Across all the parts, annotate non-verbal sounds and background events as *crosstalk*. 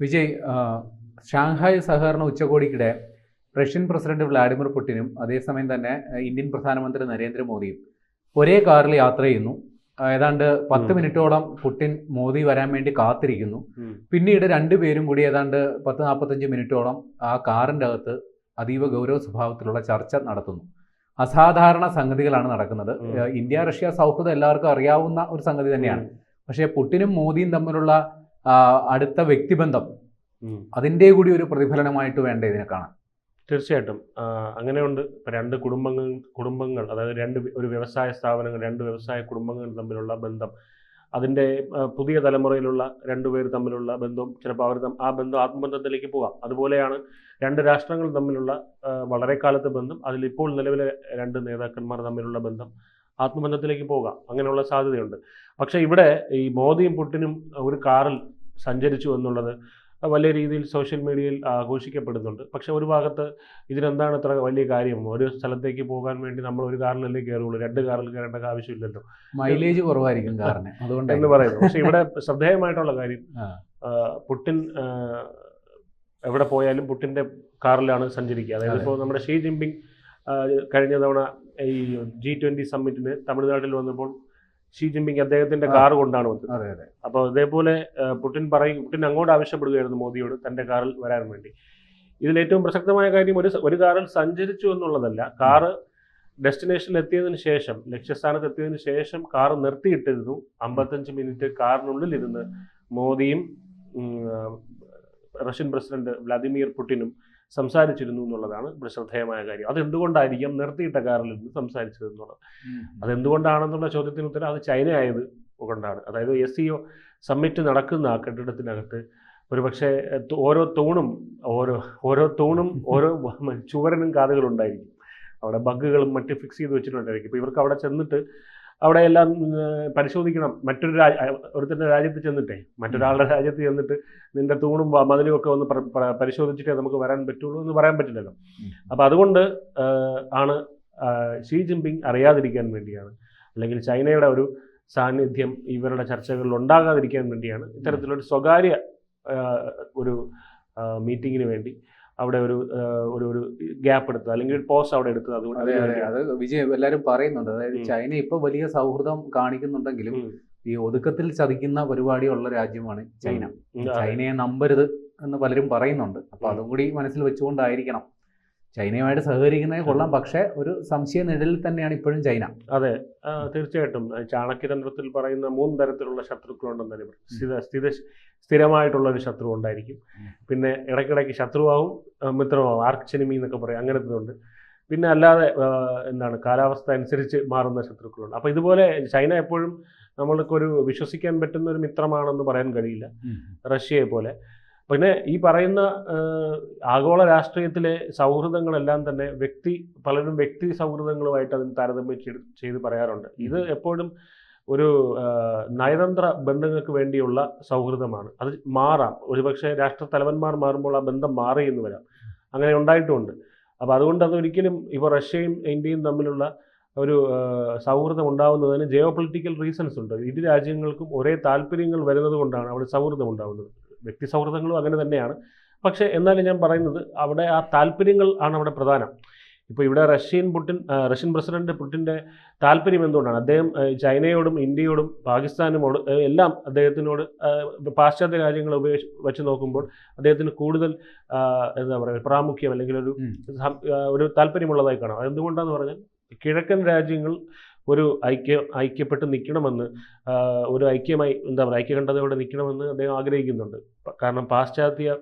Vijay Shanghai സഹകരണ ഉച്ചകോടിക്കിടെ Russian president Vladimir പുടിനും അതേസമയം തന്നെ ഇന്ത്യൻ പ്രധാനമന്ത്രി നരേന്ദ്രമോദിയും ഒരേ കാറിൽ യാത്ര ചെയ്യുന്നു. ഏതാണ്ട് പത്ത് മിനിറ്റോളം പുടിൻ മോദി വരാൻ വേണ്ടി കാത്തിരിക്കുന്നു. പിന്നീട് രണ്ടുപേരും കൂടി ഏതാണ്ട് പത്ത് നാൽപ്പത്തഞ്ച് മിനിറ്റോളം ആ കാറിന്റെ അകത്ത് അതീവ ഗൗരവ സ്വഭാവത്തിലുള്ള ചർച്ച നടത്തുന്നു. അസാധാരണ സംഗതികളാണ് നടക്കുന്നത്. ഇന്ത്യ റഷ്യ സൗഹൃദം എല്ലാവർക്കും അറിയാവുന്ന ഒരു സംഗതി തന്നെയാണ്. പക്ഷേ പുടിനും മോദിയും തമ്മിലുള്ള അടുത്ത വ്യക്തിബന്ധം അതിന്റെ അതിന്റെ കൂടി ഒരു പ്രതിഫലനമായിട്ട് വേണ്ട ഇതിനെ കാണാൻ? തീർച്ചയായിട്ടും. അങ്ങനെയുണ്ട്. ഇപ്പം രണ്ട് കുടുംബങ്ങൾ കുടുംബങ്ങൾ അതായത് രണ്ട് ഒരു വ്യവസായ സ്ഥാപനങ്ങൾ രണ്ട് വ്യവസായ കുടുംബങ്ങൾ തമ്മിലുള്ള ബന്ധം. അതിന്റെ പുതിയ തലമുറയിലുള്ള രണ്ടുപേർ തമ്മിലുള്ള ബന്ധം ചിലപ്പോൾ അവർ ആ ബന്ധം ആത്മബന്ധത്തിലേക്ക് പോകാം. അതുപോലെയാണ് രണ്ട് രാഷ്ട്രങ്ങൾ തമ്മിലുള്ള വളരെ കാലത്തെ ബന്ധം അതിലിപ്പോൾ നിലവിലെ രണ്ട് നേതാക്കന്മാർ തമ്മിലുള്ള ബന്ധം. ആത്മബന്ധത്തിലേക്ക് പോകാം. അങ്ങനെയുള്ള സാധ്യതയുണ്ട്. പക്ഷേ ഇവിടെ ഈ മോദിയും പുട്ടിനും ഒരു കാറിൽ സഞ്ചരിച്ചു എന്നുള്ളത് വലിയ രീതിയിൽ സോഷ്യൽ മീഡിയയിൽ ആഘോഷിക്കപ്പെടുന്നുണ്ട്. പക്ഷേ ഒരു ഭാഗത്ത് ഇതിനെന്താണ് ഇത്ര വലിയ കാര്യം? ഒരു സ്ഥലത്തേക്ക് പോകാൻ വേണ്ടി നമ്മൾ ഒരു കാറിലല്ലേ കയറുള്ളൂ. രണ്ട് കാറിൽ കയറേണ്ട ആവശ്യമില്ലല്ലോ. മൈലേജ് കുറവായിരിക്കും കാറിന്. അതുകൊണ്ട് എന്ന് പറയുന്നു പക്ഷേ ഇവിടെ ശ്രദ്ധേയമായിട്ടുള്ള കാര്യം പുട്ടിൻ എവിടെ പോയാലും പുട്ടിന്റെ കാറിലാണ് സഞ്ചരിക്കുക. അതായത് ഇപ്പോൾ നമ്മുടെ ഷീ ജിൻപിങ് കഴിഞ്ഞ തവണ ഈ ജി ട്വന്റി സമ്മിറ്റിന് തമിഴ്നാട്ടിൽ വന്നപ്പോൾ ഷീ ജിൻപിങ് അദ്ദേഹത്തിന്റെ കാർ കൊണ്ടാണ് വന്നത്. അതെ അതെ. അപ്പോൾ ഇതേപോലെ ആ, പുടിൻ പറയും പുടിൻ അങ്ങോട്ട് ആവശ്യപ്പെടുകയായിരുന്നു മോദിയോട് തന്റെ കാറിൽ വരാൻ വേണ്ടി. ഇതിൽ ഏറ്റവും പ്രസക്തമായ കാര്യം ഒരു ഒരു കാറിൽ സഞ്ചരിച്ചു എന്നുള്ളതല്ല. കാറ് ഡെസ്റ്റിനേഷനിൽ എത്തിയതിനു ശേഷം ലക്ഷ്യസ്ഥാനത്ത് എത്തിയതിനു ശേഷം കാർ നിർത്തിയിട്ടിരുന്നു. അമ്പത്തഞ്ച് മിനിറ്റ് കാറിനുള്ളിൽ ഇരുന്ന് മോദിയും റഷ്യൻ പ്രസിഡന്റ് വ്ളാദിമിർ പുടിനും സംസാരിച്ചിരുന്നു എന്നുള്ളതാണ് ഇവിടെ ശ്രദ്ധേയമായ കാര്യം. അതെന്തുകൊണ്ടായിരിക്കാം നിർത്തിയിട്ട കാറിൽ നിന്ന് സംസാരിച്ചത് എന്നുള്ളത്? അതെന്തുകൊണ്ടാണെന്നുള്ള ചോദ്യത്തിന് ഉത്തരം അത് ചൈന ആയത് കൊണ്ടാണ്. അതായത് എസ് സി ഒ സമ്മിറ്റ് നടക്കുന്ന ആ കെട്ടിടത്തിനകത്ത് ഒരുപക്ഷെ ഓരോ തൂണും ഓരോ ഓരോ തൂണും ഓരോ *laughs* ചുവരനും കാതുകളുണ്ടായിരിക്കും. അവിടെ ബഗ്ഗുകളും മറ്റ് ഫിക്സ് ചെയ്ത് വെച്ചിട്ടുണ്ടായിരിക്കും. ഇപ്പോൾ ഇവർക്ക് അവിടെ ചെന്നിട്ട് അവിടെ എല്ലാം പരിശോധിക്കണം. മറ്റൊരു ഒരുത്തന്റെ രാജ്യത്ത് ചെന്നിട്ടേ മറ്റൊരാളുടെ രാജ്യത്ത് ചെന്നിട്ട് നിന്റെ തൂണും മതിലും ഒക്കെ ഒന്ന് പര- പര- പരിശോധിച്ചിട്ടേ നമുക്ക് വരാൻ പറ്റുള്ളൂ എന്ന് പറയാൻ പറ്റില്ലല്ലോ. അപ്പം അപ്പോൾ അതുകൊണ്ട് ആണ് ഷീ ജിൻപിങ് അറിയാതിരിക്കാൻ വേണ്ടിയാണ്. അല്ലെങ്കിൽ ചൈനയുടെ ഒരു സാന്നിധ്യം ഇവരുടെ ചർച്ചകളിൽ ഉണ്ടാകാതിരിക്കാൻ വേണ്ടിയാണ് ഇത്തരത്തിലൊരു സ്വകാര്യ ഒരു മീറ്റിങ്ങിന് വേണ്ടി അവിടെ ഒരു ഒരു ഒരു ഗ്യാപ്പ് എടുത്തത്. അല്ലെങ്കിൽ പോസ് അവിടെ എടുത്തത്. അതുകൊണ്ട് അതെ വിജയ് എല്ലാവരും പറയുന്നുണ്ട്. അതായത് ചൈന ഇപ്പൊ വലിയ സൗഹൃദം കാണിക്കുന്നുണ്ടെങ്കിലും ഈ ഒതുക്കത്തിൽ ചതിക്കുന്ന പരിപാടിയുള്ള രാജ്യമാണ് ചൈന. ചൈനയെ നമ്പരുത് എന്ന് പലരും പറയുന്നുണ്ട്. അപ്പൊ. അതും കൂടി മനസ്സിൽ വെച്ചുകൊണ്ടായിരിക്കണം. ചൈനയുമായിട്ട് സഹകരിക്കുന്നത് കൊള്ളാം. പക്ഷേ ഒരു സംശയ നിഴലിൽ തന്നെയാണ് ഇപ്പോഴും ചൈന. അതെ. തീർച്ചയായിട്ടും. ചാണക്യതന്ത്രത്തിൽ പറയുന്ന മൂന്ന് തരത്തിലുള്ള ശത്രുക്കളുണ്ടെന്ന് തന്നെ സ്ഥിര സ്ഥിര സ്ഥിരമായിട്ടുള്ള ഒരു ശത്രു ഉണ്ടായിരിക്കും. പിന്നെ ഇടയ്ക്കിടയ്ക്ക് ശത്രുവാകും മിത്രമാവും. ആർച്ചനിമി എന്നൊക്കെ പറയും. അങ്ങനത്തെ ഉണ്ട് പിന്നെ അല്ലാതെ എന്താണ് കാലാവസ്ഥ അനുസരിച്ച് മാറുന്ന ശത്രുക്കളുണ്ട്. അപ്പോൾ ഇതുപോലെ ചൈന എപ്പോഴും നമ്മൾക്കൊരു വിശ്വസിക്കാൻ പറ്റുന്ന ഒരു മിത്രമാണെന്ന് പറയാൻ കഴിയില്ല. റഷ്യയെ പോലെ പിന്നെ ഈ പറയുന്ന ആഗോള രാഷ്ട്രീയത്തിലെ സൗഹൃദങ്ങളെല്ലാം തന്നെ വ്യക്തി പലരും വ്യക്തി സൗഹൃദങ്ങളുമായിട്ട് അതിന് താരതമ്യം ചെയ്ത് ചെയ്ത് പറയാറുണ്ട്. ഇത് എപ്പോഴും ഒരു നയതന്ത്ര ബന്ധങ്ങൾക്ക് വേണ്ടിയുള്ള സൗഹൃദമാണ്. അത് മാറാം. ഒരുപക്ഷെ രാഷ്ട്ര തലവന്മാർ മാറുമ്പോൾ ആ ബന്ധം മാറി എന്ന് വരാം. അങ്ങനെ ഉണ്ടായിട്ടുമുണ്ട് അപ്പോൾ അതുകൊണ്ട് അതൊരിക്കലും ഇപ്പോൾ റഷ്യയും ഇന്ത്യയും തമ്മിലുള്ള ഒരു സൗഹൃദം ഉണ്ടാവുന്നതിന് ജിയോ പൊളിറ്റിക്കൽ റീസൺസ് ഉണ്ട്. ഇരു രാജ്യങ്ങൾക്കും ഒരേ താല്പര്യങ്ങൾ വരുന്നത് കൊണ്ടാണ് അവിടെ സൗഹൃദം ഉണ്ടാവുന്നത്. വ്യക്തി സൗഹൃദങ്ങളും അങ്ങനെ തന്നെയാണ്. പക്ഷേ എന്നാലും ഞാൻ പറയുന്നത് അവിടെ ആ താല്പര്യങ്ങൾ ആണ് അവിടെ പ്രധാനം. ഇപ്പോൾ ഇവിടെ റഷ്യൻ പുട്ടിൻ റഷ്യൻ പ്രസിഡന്റ് പുട്ടിന്റെ താല്പര്യം എന്തുകൊണ്ടാണ്? അദ്ദേഹം ചൈനയോടും ഇന്ത്യയോടും പാകിസ്ഥാനുമോട് എല്ലാം അദ്ദേഹത്തിനോട് പാശ്ചാത്യ രാജ്യങ്ങളെ ഉപയോഗിച്ച് വെച്ച് നോക്കുമ്പോൾ അദ്ദേഹത്തിന് കൂടുതൽ എന്താ പറയുക പ്രാമുഖ്യം അല്ലെങ്കിൽ ഒരു ഒരു താല്പര്യമുള്ളതായി കാണാം. അതെന്തുകൊണ്ടാന്ന് പറഞ്ഞാൽ കിഴക്കൻ രാജ്യങ്ങൾ ഒരു ഐക്യ ഐക്യപ്പെട്ട് നിൽക്കണമെന്ന് ഒരു ഐക്യമായി എന്താ പറയുക ഐക്യകണ്ഠതയോടെ നിൽക്കണമെന്ന് അദ്ദേഹം ആഗ്രഹിക്കുന്നുണ്ട്. കാരണം പാശ്ചാത്യ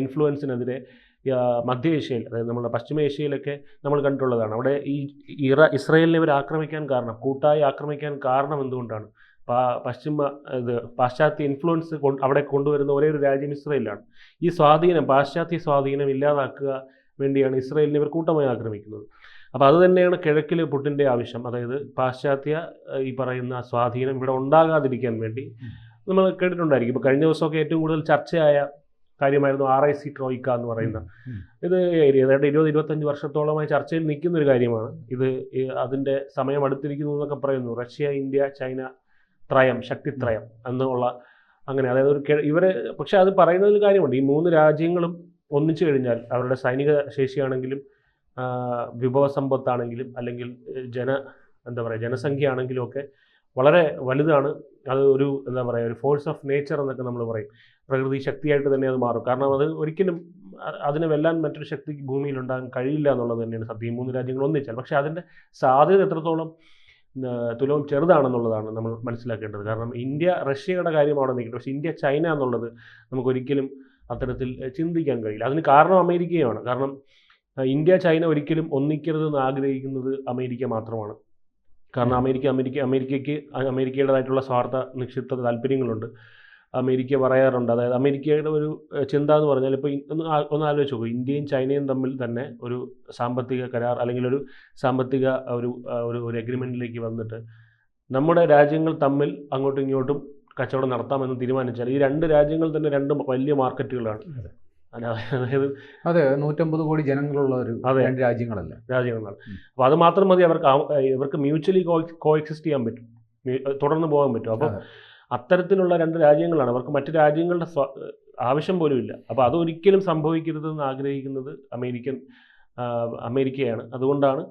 ഇൻഫ്ലുവൻസിനെതിരെ മധ്യേഷ്യയിൽ അതായത് നമ്മുടെ പശ്ചിമേഷ്യയിലൊക്കെ നമ്മൾ കണ്ടിട്ടുള്ളതാണ്. അവിടെ ഈ ഇറ ഇസ്രയേലിനെ ഇവർ ആക്രമിക്കാൻ കാരണം കൂട്ടായി ആക്രമിക്കാൻ കാരണം എന്തുകൊണ്ടാണ്? പശ്ചിമ ഇത് പാശ്ചാത്യ ഇൻഫ്ലുവൻസ് അവിടെ കൊണ്ടുവരുന്ന ഒരേ ഒരു രാജ്യം ഇസ്രയേലാണ്. ഈ സ്വാധീനം പാശ്ചാത്യ സ്വാധീനം ഇല്ലാതാക്കുക വേണ്ടിയാണ് ഇസ്രയേലിനെ ഇവർ കൂട്ടമായി ആക്രമിക്കുന്നത്. അപ്പോൾ അത് തന്നെയാണ് കിഴക്കിൽ പുട്ടിന്റെ ആവശ്യം. അതായത് പാശ്ചാത്യ ഈ പറയുന്ന സ്വാധീനം ഇവിടെ ഉണ്ടാകാതിരിക്കാൻ വേണ്ടി നമ്മൾ കേട്ടിട്ടുണ്ടായിരിക്കും. ഇപ്പോൾ കഴിഞ്ഞ ദിവസമൊക്കെ ഏറ്റവും കൂടുതൽ ചർച്ചയായ കാര്യമായിരുന്നു ആർ ഐ സി ട്രോയിക്ക എന്ന് പറയുന്ന. ഇത് ഏതാണ്ട് ഇരുപത് ഇരുപത്തഞ്ച് വർഷത്തോളമായി ചർച്ചയിൽ നിൽക്കുന്ന ഒരു കാര്യമാണ്. ഇത് അതിന്റെ സമയം അടുത്തിരിക്കുന്നു എന്നൊക്കെ പറയുന്നു. റഷ്യ ഇന്ത്യ ചൈന ത്രയം ശക്തിത്രയം എന്നുള്ള അങ്ങനെ. അതായത് ഒരു ഇവർ ഇവർ പക്ഷെ അത് പറയുന്നതിൽ കാര്യമുണ്ട്. ഈ മൂന്ന് രാജ്യങ്ങളും ഒന്നിച്ചു കഴിഞ്ഞാൽ അവരുടെ സൈനിക ശേഷിയാണെങ്കിലും ആ, വിഭവ സമ്പത്താണെങ്കിലും അല്ലെങ്കിൽ ജന എന്താ പറയുക ജനസംഖ്യ ആണെങ്കിലും ഒക്കെ വളരെ വലുതാണ്. അത് ഒരു എന്താ പറയുക ഒരു ഫോഴ്സ് ഓഫ് നേച്ചർ എന്നൊക്കെ നമ്മൾ പറയും. പ്രകൃതി ശക്തിയായിട്ട് തന്നെ അത് മാറും. കാരണം അത് ഒരിക്കലും അതിനെ വെല്ലാൻ മറ്റൊരു ശക്തി ഭൂമിയിൽ ഉണ്ടാകാൻ കഴിയില്ല എന്നുള്ളത് തന്നെയാണ് സത്യം. മൂന്ന് രാജ്യങ്ങൾ ഒന്നിച്ചാൽ പക്ഷേ അതിന്റെ സാധ്യത എത്രത്തോളം തുലവും ചെറുതാണെന്നുള്ളതാണ് നമ്മൾ മനസ്സിലാക്കേണ്ടത്. കാരണം ഇന്ത്യ റഷ്യയുടെ കാര്യം അവിടെ നിൽക്കട്ടെ. പക്ഷേ ഇന്ത്യ ചൈന എന്നുള്ളത് നമുക്കൊരിക്കലും അത്തരത്തിൽ ചിന്തിക്കാൻ കഴിയില്ല. അതിന് കാരണം അമേരിക്കയാണ്. കാരണം ഇന്ത്യ ചൈന ഒരിക്കലും ഒന്നിക്കരുതെന്ന് ആഗ്രഹിക്കുന്നത് അമേരിക്ക മാത്രമാണ്. കാരണം അമേരിക്ക അമേരിക്ക അമേരിക്കയ്ക്ക് അമേരിക്കയുടേതായിട്ടുള്ള സ്വാർത്ഥ നിക്ഷിപ്ത താല്പര്യങ്ങളുണ്ട്. അമേരിക്ക പറയാറുണ്ട്. അതായത് അമേരിക്കയുടെ ഒരു ചിന്ത എന്ന് പറഞ്ഞാൽ ഇപ്പോൾ ഒന്ന് ഒന്ന് ആലോചിച്ച് നോക്കൂ. ഇന്ത്യയും ചൈനയും തമ്മിൽ തന്നെ ഒരു സാമ്പത്തിക കരാർ അല്ലെങ്കിൽ ഒരു സാമ്പത്തിക ഒരു ഒരു ഒരു എഗ്രിമെന്റിലേക്ക് വന്നിട്ട് നമ്മുടെ രാജ്യങ്ങൾ തമ്മിൽ അങ്ങോട്ടും ഇങ്ങോട്ടും കച്ചവടം നടത്താമെന്ന് തീരുമാനിച്ചാൽ ഈ രണ്ട് രാജ്യങ്ങൾ തന്നെ രണ്ട് വലിയ മാർക്കറ്റുകളാണ്. അതായത് അതെ നൂറ്റമ്പത് കോടി ജനങ്ങളുള്ള ഒരു. രണ്ട് രാജ്യങ്ങളല്ലേ? രാജ്യങ്ങളാണ്. അപ്പൊ അപ്പോൾ അത് മാത്രം മതി അവർക്ക് ഇവർക്ക് മ്യൂച്വലി കോ എക്സിസ്റ്റ് ചെയ്യാൻ പറ്റും. തുടർന്ന് പോകാൻ പറ്റും. അപ്പോൾ അത്തരത്തിലുള്ള രണ്ട് രാജ്യങ്ങളാണ്. അവർക്ക് മറ്റു രാജ്യങ്ങളുടെ ആവശ്യം പോലും ഇല്ല. അപ്പോൾ അതൊരിക്കലും സംഭവിക്കരുതെന്ന് ആഗ്രഹിക്കുന്നത് അമേരിക്കൻ അമേരിക്കയാണ്. അതുകൊണ്ടാണ്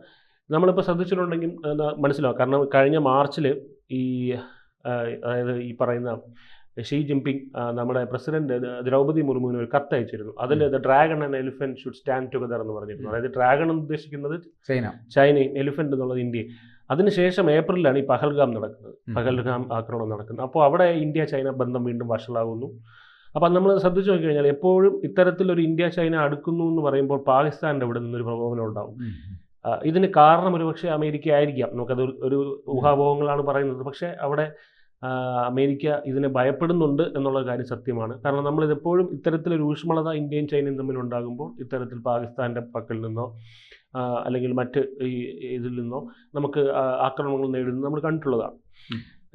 നമ്മളിപ്പോൾ ശ്രദ്ധിച്ചിട്ടുണ്ടെങ്കിൽ മനസ്സിലാവും. കാരണം കഴിഞ്ഞ മാർച്ചിൽ ഈ അതായത് ഈ പറയുന്ന ഷീ ജിൻപിങ് നമ്മുടെ പ്രസിഡന്റ് ദ്രൗപതി മുർമുവിന് ഒരു കത്ത് അയച്ചിരുന്നു. അതിൽ the dragon and elephant should stand together എന്ന് പറഞ്ഞിരുന്നു. അതായത് ഡ്രാഗൺ എന്ന് ഉദ്ദേശിക്കുന്നത് ചൈന. ചൈനയും എലിഫന്റ് എന്നുള്ളത് ഇന്ത്യയും. അതിനുശേഷം ഏപ്രിലാണ് ഈ പഹൽഗാം നടക്കുന്നത്. പഹൽഗാം ആക്രമണം നടക്കുന്നത്. അപ്പോൾ അവിടെ ഇന്ത്യ ചൈന ബന്ധം വീണ്ടും വഷളാകുന്നു അപ്പം നമ്മൾ ശ്രദ്ധിച്ചു നോക്കിക്കഴിഞ്ഞാൽ എപ്പോഴും ഇത്തരത്തിലൊരു ഇന്ത്യ ചൈന അടുക്കുന്നു എന്ന് പറയുമ്പോൾ പാകിസ്ഥാന്റെ അവിടെ നിന്നൊരു പ്രകോപനം ഉണ്ടാവും. ഇതിന് കാരണം ഒരു പക്ഷേ അമേരിക്ക ആയിരിക്കാം. നമുക്കത് ഒരു- ഊഹാഭോഹങ്ങളാണ് ഊഹാപോഹങ്ങളാണ് പറയുന്നത്. പക്ഷേ അവിടെ അമേരിക്ക ഇതിനെ ഭയപ്പെടുന്നുണ്ട് എന്നുള്ള കാര്യം സത്യമാണ്. കാരണം നമ്മൾ എപ്പോഴും ഇത്തരത്തിലൊരു ഊഷ്മളത ഇന്ത്യയും ചൈനയും തമ്മിൽ ഉണ്ടാകുമ്പോൾ ഇത്തരത്തിൽ പാകിസ്ഥാന്റെ പക്കൽ നിന്നോ അല്ലെങ്കിൽ മറ്റ് ഈ ഇതിൽ നിന്നോ നമുക്ക് ആക്രമണങ്ങൾ നേടുന്നത് നമ്മൾ കണ്ടിട്ടുള്ളതാണ്.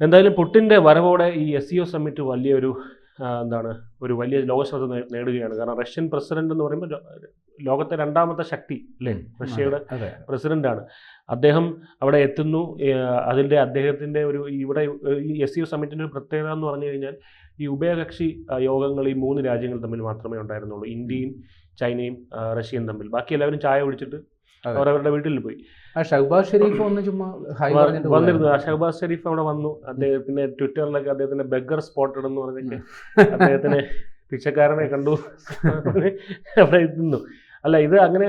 എന്തായാലും പുട്ടിന്റെ വരവോടെ ഈ എസ് സി ഒ സമ്മിറ്റ് വലിയൊരു എന്താണ് ഒരു വലിയ ലോകശ്രദ്ധ ശ്രദ്ധ നേടുകയാണ്. കാരണം റഷ്യൻ പ്രസിഡന്റ് എന്ന് പറയുമ്പോൾ ലോകത്തെ രണ്ടാമത്തെ ശക്തി അല്ലേ? റഷ്യയുടെ പ്രസിഡന്റാണ്. അദ്ദേഹം അവിടെ എത്തുന്നു. അതിന്റെ അദ്ദേഹത്തിന്റെ ഒരു ഇവിടെ ഈ എസ് യു സമ്മിറ്റിന്റെ ഒരു പ്രത്യേകത എന്ന് പറഞ്ഞു കഴിഞ്ഞാൽ ഈ ഉഭയകക്ഷി യോഗങ്ങൾ ഈ മൂന്ന് രാജ്യങ്ങൾ തമ്മിൽ മാത്രമേ ഉണ്ടായിരുന്നുള്ളൂ. ഇന്ത്യയും ചൈനയും റഷ്യയും തമ്മിൽ. ബാക്കി എല്ലാവരും ചായ കുടിച്ചിട്ട് അതെ. അവരവരുടെ വീട്ടിൽ പോയി. ഷഹബാസ് ഷെരീഫ് ഒന്ന് ചുമ്മാ വന്നിരുന്നു. ആ ഷഹബാസ് ഷെരീഫ് അവിടെ വന്നു. അദ്ദേഹം പിന്നെ ട്വിറ്ററിലൊക്കെ അദ്ദേഹത്തിന്റെ ബെഗർ സ്പോട്ടഡ് എന്ന് പറഞ്ഞിട്ട് അദ്ദേഹത്തിന് പിച്ചക്കാരനെ കണ്ടു. *laughs* അവിടെ ഇരുന്നു. അല്ല ഇത് അങ്ങനെ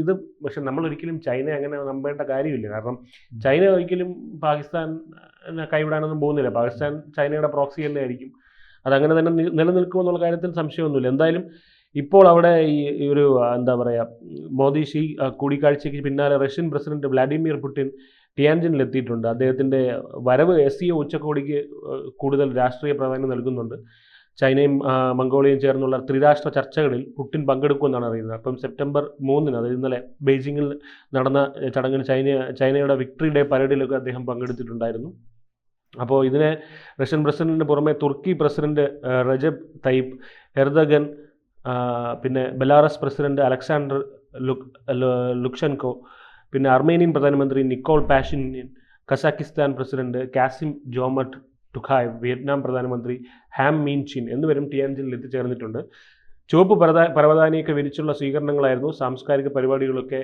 ഇത് പക്ഷെ നമ്മൾ ഒരിക്കലും ചൈന അങ്ങനെ നമ്പേണ്ട കാര്യമില്ല. കാരണം ചൈന ഒരിക്കലും പാകിസ്ഥാൻ കൈവിടാനൊന്നും പോകുന്നില്ല. പാകിസ്ഥാൻ ചൈനയുടെ പ്രോക്സി തന്നെ ആയിരിക്കും അതങ്ങനെ തന്നെ നിലനിൽക്കുമെന്നുള്ള കാര്യത്തിൽ സംശയമൊന്നുമില്ല. എന്തായാലും ഇപ്പോൾ അവിടെ ഈ ഒരു എന്താ പറയുക മോദി ഷീ കൂടിക്കാഴ്ചയ്ക്ക് പിന്നാലെ റഷ്യൻ പ്രസിഡന്റ് വ്ളാഡിമിർ പുടിൻ ടിയാൻജിനിൽ എത്തിയിട്ടുണ്ട്. അദ്ദേഹത്തിന്റെ വരവ് എസ് സി ഉച്ചകോടിക്ക് കൂടുതൽ രാഷ്ട്രീയ പ്രാധാന്യം നൽകുന്നുണ്ട്. ചൈനയും മംഗോളിയയും ചേർന്നുള്ള ത്രിരാഷ്ട്ര ചർച്ചകളിൽ പുടിൻ പങ്കെടുക്കുമെന്നാണ് അറിയുന്നത്. അപ്പം സെപ്റ്റംബർ മൂന്നിന് അതായത് ഇന്നലെ ബെയ്ജിങ്ങിൽ നടന്ന ചടങ്ങിൽ ചൈന ചൈനയുടെ വിക്ടറി ഡേ പരേഡിലൊക്കെ അദ്ദേഹം പങ്കെടുത്തിട്ടുണ്ടായിരുന്നു. അപ്പോൾ ഇതിനെ റഷ്യൻ പ്രസിഡന്റിന് പുറമെ തുർക്കി പ്രസിഡന്റ് റജബ് തയ്യബ് എർദഗൻ പിന്നെ Belarus president Alexander Luk Lukashenko പിന്നെ അർമേനിയൻ പ്രധാനമന്ത്രി Nikol Pashinyan Kazakhstan president Kassym Jomart Tokayev Vietnam പ്രധാനമന്ത്രി ഹാം മീൻ ചിൻ എന്നിവരും ടിയാൻജിനിൽ എത്തിച്ചേർന്നിട്ടുണ്ട്. ചുവപ്പ് പരതാ പരവതാനിയൊക്കെ വിരിച്ചുള്ള സ്വീകരണങ്ങളായിരുന്നു സാംസ്കാരിക പരിപാടികളൊക്കെ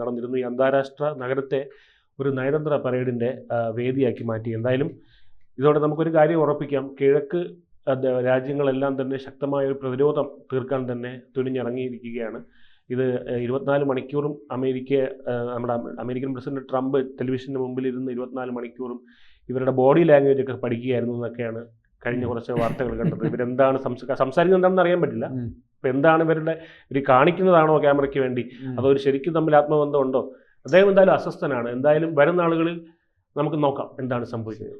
നടന്നിരുന്നു. ഈ അന്താരാഷ്ട്ര നഗരത്തെ ഒരു നയതന്ത്ര പരേഡിന്റെ വേദിയാക്കി മാറ്റി. എന്തായാലും ഇതോടെ നമുക്കൊരു കാര്യം ഉറപ്പിക്കാം. കിഴക്ക് രാജ്യങ്ങളെല്ലാം തന്നെ ശക്തമായ ഒരു പ്രതിരോധം തീർക്കാൻ തന്നെ തുനിഞ്ഞിറങ്ങിയിരിക്കുകയാണ്. ഇത് ഇരുപത്തിനാല് മണിക്കൂറും അമേരിക്ക നമ്മുടെ അമേരിക്കൻ പ്രസിഡന്റ് ട്രംപ് ടെലിവിഷന് മുമ്പിൽ ഇരുന്ന് ഇരുപത്തിനാല് മണിക്കൂറും ഇവരുടെ ബോഡി ലാംഗ്വേജ് ഒക്കെ പഠിക്കുകയായിരുന്നു എന്നൊക്കെയാണ് കഴിഞ്ഞ കുറച്ച് വാർത്തകൾ കണ്ടത്. ഇവരെന്താണ് സംസാ സംസാരിക്കുന്നത് എന്താണെന്ന് അറിയാൻ പറ്റില്ല. ഇപ്പൊ എന്താണ് ഇവരുടെ ഇവർ കാണിക്കുന്നതാണോ ക്യാമറയ്ക്ക് വേണ്ടി? അതോ ഒരു ശരിക്കും തമ്മിൽ ആത്മബന്ധമുണ്ടോ? അദ്ദേഹം എന്തായാലും അസ്വസ്ഥനാണ്. എന്തായാലും വരുന്ന ആളുകളിൽ നമുക്ക് നോക്കാം എന്താണ് സംഭവിക്കുന്നത്.